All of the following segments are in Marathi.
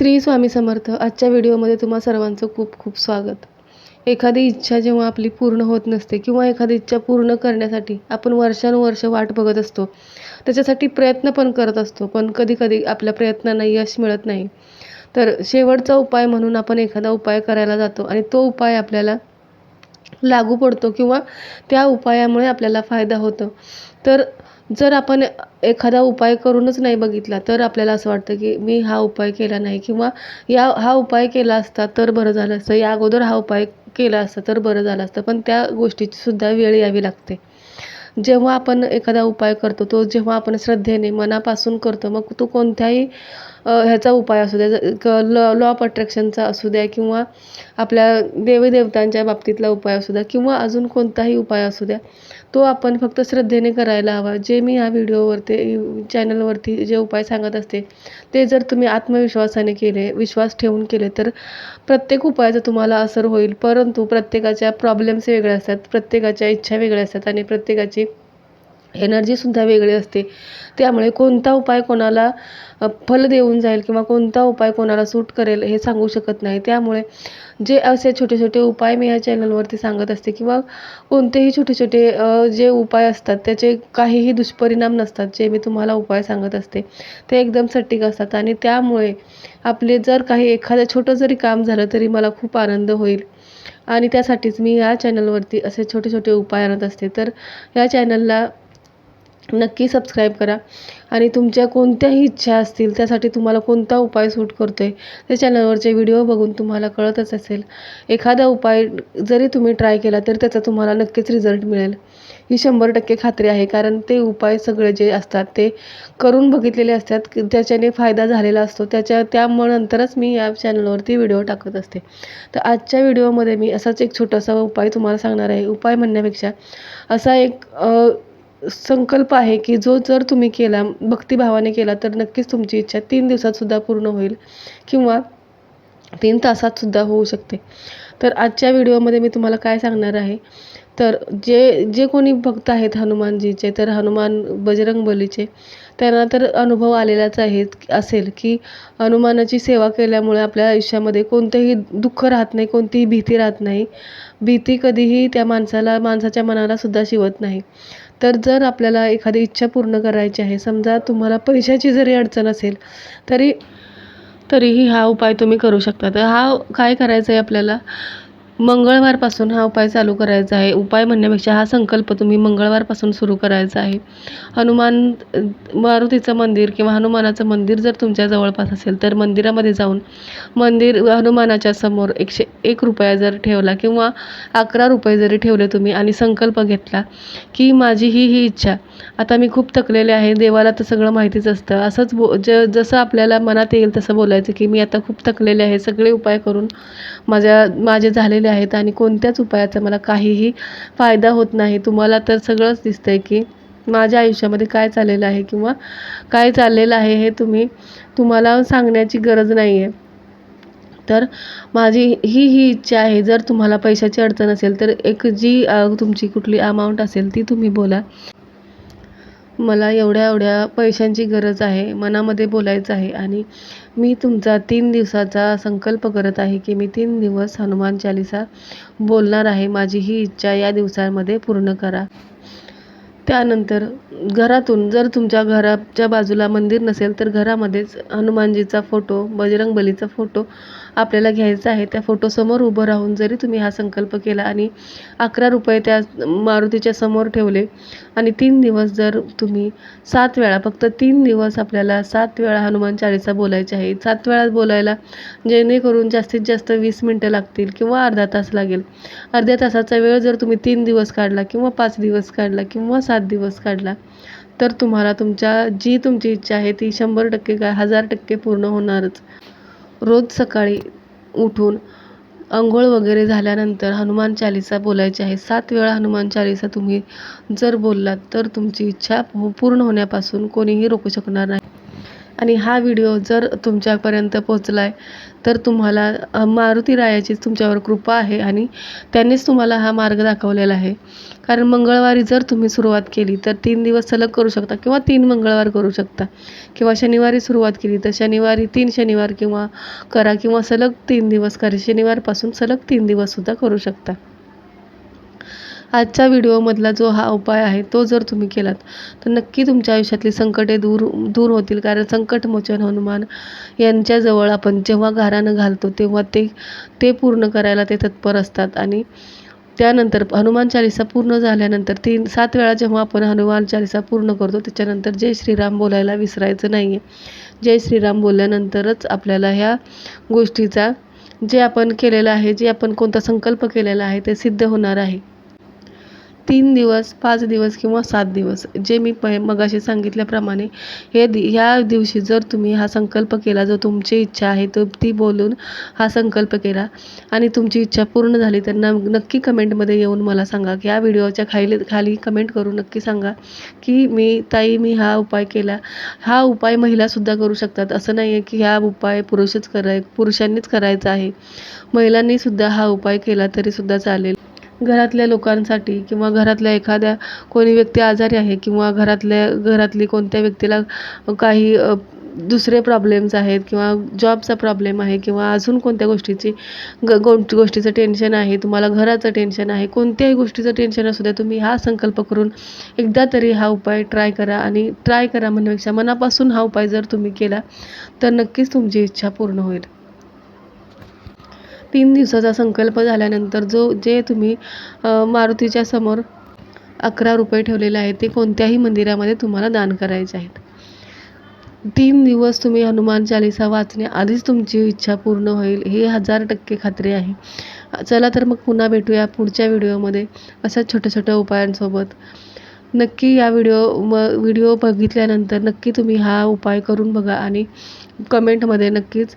श्री स्वामी समर्थ आजच्या व्हिडिओमध्ये तुम्हा सर्वांचं खूप खूप स्वागत. एखादी इच्छा जेव्हा आपली पूर्ण होत नसते किंवा एखादी इच्छा पूर्ण करण्यासाठी आपण वर्षानुवर्ष वाट बघत असतो त्याच्यासाठी प्रयत्न पण करत असतो पण कधीकधी आपल्या प्रयत्नांना यश मिळत नाही. तर शेवटचा उपाय म्हणून आपण एखादा उपाय करायला जातो आणि तो उपाय आपल्याला लागू पडतो किंवा त्या उपायामुळे आपल्याला फायदा होतो. तर जर आपण एखादा उपाय करूनच नाही बघितला तर आपल्याला असं वाटतं की मी हा उपाय केला नाही किंवा या हा उपाय केला असता तर बरं झालं असतं. या अगोदर हा उपाय केला असता तर बरं झालं असतं. पण त्या गोष्टीची सुद्धा वेळ यावी लागते. जेव्हा आपण एखादा उपाय करतो तो जेव्हा आपण श्रद्धेने मनापासून करतो मग तो कोणत्याही ह्याचा उपाय असू द्या लॉ लॉ ऑफ अट्रॅक्शनचा असू द्या किंवा आपल्या देवीदेवतांच्या बाबतीतला उपाय असू द्या किंवा अजून कोणताही उपाय असू द्या तो आपण फक्त श्रद्धेने करायला हवा. जे मी ह्या व्हिडिओवरती चॅनलवरती जे उपाय सांगत असते ते जर तुम्ही आत्मविश्वासाने केले विश्वास ठेवून केले तर प्रत्येक उपायाचा तुम्हाला असर होईल. परंतु प्रत्येकाच्या प्रॉब्लेम्स वेगळे असतात प्रत्येकाच्या इच्छा वेगळ्या असतात आणि प्रत्येकाची एनर्जीसुद्धा वेगळी असते. त्यामुळे कोणता उपाय कोणाला फल देऊन जाईल किंवा कोणता उपाय कोणाला सूट करेल हे सांगू शकत नाही. त्यामुळे जे असे छोटे छोटे उपाय मी या चॅनलवरती सांगत असते किंवा कोणतेही छोटे छोटे जे उपाय असतात त्याचे काहीही दुष्परिणाम नसतात जे मी तुम्हाला उपाय सांगत असते ते एकदम सटीक असतात. आणि त्यामुळे आपले जर काही एखादं छोटं जरी काम झालं तरी मला खूप आनंद होईल. आणि त्यासाठीच मी या चॅनलवरती असे छोटे छोटे उपाय आणत असते. तर या चॅनलला नक्की सबस्क्राईब करा. आणि तुमच्या कोणत्याही इच्छा असतील त्यासाठी तुम्हाला कोणता उपाय सूट करतो आहे त्या चॅनलवरचे व्हिडिओ बघून तुम्हाला कळतच असेल. एखादा उपाय जरी तुम्ही ट्राय केला तरी त्याचा तुम्हाला नक्कीच रिझल्ट मिळेल. ही शंभर टक्के खात्री आहे कारण ते उपाय सगळे जे असतात ते करून बघितलेले असतात की त्याच्याने फायदा झालेला असतो. त्याच्या त्यामुळे नंतरच मी या चॅनलवरती व्हिडिओ टाकत असते. तर आजच्या व्हिडिओमध्ये मी असाच एक छोटासा उपाय तुम्हाला सांगणार आहे. उपाय म्हणण्यापेक्षा असा एक संकल्प आहे की जो जर तुम्ही केला भक्तिभावाने केला तर नक्कीच तुमची इच्छा तीन दिवसातसुद्धा पूर्ण होईल किंवा तीन तासातसुद्धा होऊ शकते. तर आजच्या व्हिडिओमध्ये मी तुम्हाला काय सांगणार आहे? तर जे जे कोणी भक्त आहेत हनुमानजीचे तर हनुमान बजरंग बलीचे त्यांना तर अनुभव आलेलाच आहे असेल की हनुमानाची सेवा केल्यामुळे आपल्या आयुष्यामध्ये कोणतंही दुःख राहत नाही कोणतीही भीती राहत नाही. भीती कधीही त्या माणसाला माणसाच्या मनाला सुद्धा शिवत नाही. तर जर आपल्याला एखादी इच्छा पूर्ण करायची आहे समजा तुम्हाला पैशाची जरी अडचण असेल तरी तरीही हा उपाय तुम्ही करू शकता. तर हा काय करायचं आहे आपल्याला? मंगळवारपासून हा उपाय चालू करायचा आहे. उपाय म्हणण्यापेक्षा हा संकल्प तुम्ही मंगळवारपासून सुरू करायचा आहे. हनुमान मारुतीचं मंदिर किंवा हनुमानाचं मंदिर जर तुमच्या जवळपास असेल तर मंदिरामध्ये जाऊन मंदिर हनुमानाच्या समोर एकशे एक रुपया जर ठेवला किंवा अकरा रुपये जरी ठेवले तुम्ही आणि संकल्प घेतला की माझी ही ही इच्छा आता मी खूप थकलेले आहे देवाला तर सगळं माहितीच असतं. असंच बो ज जसं आपल्याला मनात येईल तसं बोलायचं की मी आता खूप थकलेले आहे सगळे उपाय करून माझ्या माझे झालेले आहेत आणि कोणत्याच उपायाचा मला काहीही फायदा होत नाही. तुम्हाला तर सगळंच दिसतंय की माझ्या आयुष्यामध्ये काय चाललेलं आहे किंवा काय चाललेलं आहे हे तुम्ही तुम्हाला सांगण्याची गरज नाही आहे तर माझी ही ही इच्छा आहे जर तुम्हाला पैशाची अडचण असेल तर एक जी तुमची कुठली अमाऊंट असेल ती तुम्ही बोला. मला एवढ्या एवढ्या पैशांची गरज आहे मनामध्ये बोलायचं आहे आणि मी तुमचा तीन दिवसाचा संकल्प करत आहे की मी तीन दिवस हनुमान चालिसा बोलणार आहे. माझी ही इच्छा या दिवसांमध्ये पूर्ण करा. त्यानंतर घरातून जर तुमच्या घराच्या बाजूला मंदिर नसेल तर घरामध्येच हनुमानजीचा फोटो बजरंग बलीचा फोटो आपल्याला घ्यायचा आहे त्या फोटोसमोर उभं राहून जरी तुम्ही हा संकल्प केला आणि अकरा रुपये त्या मारुतीच्या समोर ठेवले आणि तीन दिवस जर तुम्ही सात वेळा फक्त तीन दिवस आपल्याला सात वेळा हनुमान चाळीसा बोलायचे आहे सात वेळा बोलायला जेणेकरून जास्तीत जास्त वीस मिनटं लागतील किंवा अर्धा तास लागेल. अर्ध्या तासाचा वेळ जर तुम्ही तीन दिवस काढला किंवा पाच दिवस काढला किंवा सात दिवस काढला तर तुम्हाला तुमच्या जी तुमची इच्छा आहे ती शंभर टक्के काय हजार टक्के पूर्ण होणारच. रोज सकाळी उठून अंघोळ वगैरे झाल्यानंतर हनुमान चालिसा बोलायची आहे. सात वेळा हनुमान चालिसा तुम्ही जर बोललात तर तुमची इच्छा पूर्ण होण्यापासून कोणीही रोखू शकणार नाही. आणि हा व्हिडिओ जर तुमच्यापर्यंत पोचला आहे तर तुम्हाला मारुती रायाचीच तुमच्यावर कृपा आहे आणि त्यांनीच तुम्हाला हा मार्ग दाखवलेला आहे. कारण मंगळवारी जर तुम्ही सुरुवात केली तर तीन दिवस सलग करू शकता किंवा तीन मंगळवार करू शकता. किंवा शनिवारी सुरुवात केली तर शनिवारी तीन शनिवार किंवा करा किंवा सलग तीन दिवस करा. शनिवारपासून सलग तीन दिवससुद्धा करू शकता. आजच्या व्हिडिओमधला जो हा उपाय आहे तो जर तुम्ही केलात तर नक्की तुमच्या आयुष्यातली संकटे दूर दूर होतील. कारण संकटमोचन हनुमान यांच्याजवळ आपण जेव्हा गारानं घालतो तेव्हा ते ते पूर्ण करायला ते तत्पर असतात. आणि त्यानंतर हनुमान चालिसा पूर्ण झाल्यानंतर तीन सात वेळा जेव्हा आपण हनुमान चालिसा पूर्ण करतो त्याच्यानंतर जय श्रीराम बोलायला विसरायचं नाही आहे जय श्रीराम बोलल्यानंतरच आपल्याला ह्या गोष्टीचा जे आपण केलेलं आहे जे आपण कोणता संकल्प केलेला आहे ते सिद्ध होणार आहे. तीन दिवस पाच दिवस किंवा सात दिवस जे मी प मगाशी सांगितल्याप्रमाणे हे दि ह्या दिवशी जर तुम्ही हा संकल्प केला जो तुमची इच्छा आहे तो ती बोलून हा संकल्प केला आणि तुमची इच्छा पूर्ण झाली तर न नक्की कमेंटमध्ये येऊन मला सांगा. की या व्हिडिओच्या खाली खाली कमेंट करून नक्की सांगा की मी ताई मी हा उपाय केला. हा उपाय महिलासुद्धा करू शकतात. असं नाही आहे की हा उपाय पुरुषच कराय पुरुषांनीच करायचा आहे. महिलांनीसुद्धा हा उपाय केला तरीसुद्धा चालेल. घरातल्या लोकांसाठी किंवा घरातल्या एखाद्या कोणी व्यक्ती आजारी आहे किंवा घरातल्या घरातली कोणत्या व्यक्तीला काही दुसरे प्रॉब्लेम्स आहेत किंवा जॉबचा प्रॉब्लेम आहे किंवा अजून कोणत्या गोष्टीची ग गो गोष्टीचं टेन्शन आहे तुम्हाला घराचं टेन्शन आहे कोणत्याही गोष्टीचं टेन्शन असू द्या तुम्ही हा संकल्प करून एकदा तरी हा उपाय ट्राय करा आणि ट्राय करा म्हणण्यापेक्षा मनापासून हा उपाय जर तुम्ही केला तर नक्कीच तुमची इच्छा पूर्ण होईल. तीन दिवसाचा संकल्प झाल्यानंतर जो जे तुम्ही मारुतीच्या समोर अकरा रुपये ठेवलेले आहेत ते कोणत्याही मंदिरामध्ये तुम्हाला दान करायचे आहेत. तीन दिवस तुम्ही हनुमान चालिसा वाचण्याआधीच तुमची इच्छा पूर्ण होईल हे हजार टक्के खात्री आहे. चला तर मग पुन्हा भेटूया पुढच्या व्हिडिओमध्ये अशाच छोट्या छोट्या उपायांसोबत. नक्की या व्हिडिओ म व्हिडिओ बघितल्यानंतर नक्की तुम्ही हा उपाय करून बघा आणि कमेंटमध्ये नक्कीच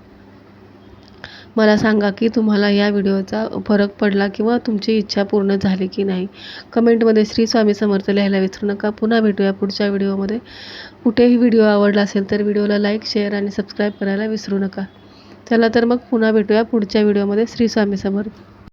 मला सांगा की तुम्हाला या व्हिडिओचा फरक पडला किंवा तुमची इच्छा पूर्ण झाली की नाही? कमेंटमध्ये श्री स्वामी समर्थ लिहायला विसरू नका. पुन्हा भेटूया पुढच्या व्हिडिओमध्ये. कुठेही व्हिडिओ आवडला असेल तर व्हिडिओला लाईक शेअर आणि सबस्क्राईब करायला विसरू नका. चला तर मग पुन्हा भेटूया पुढच्या व्हिडिओमध्ये. श्री स्वामी समर्थ.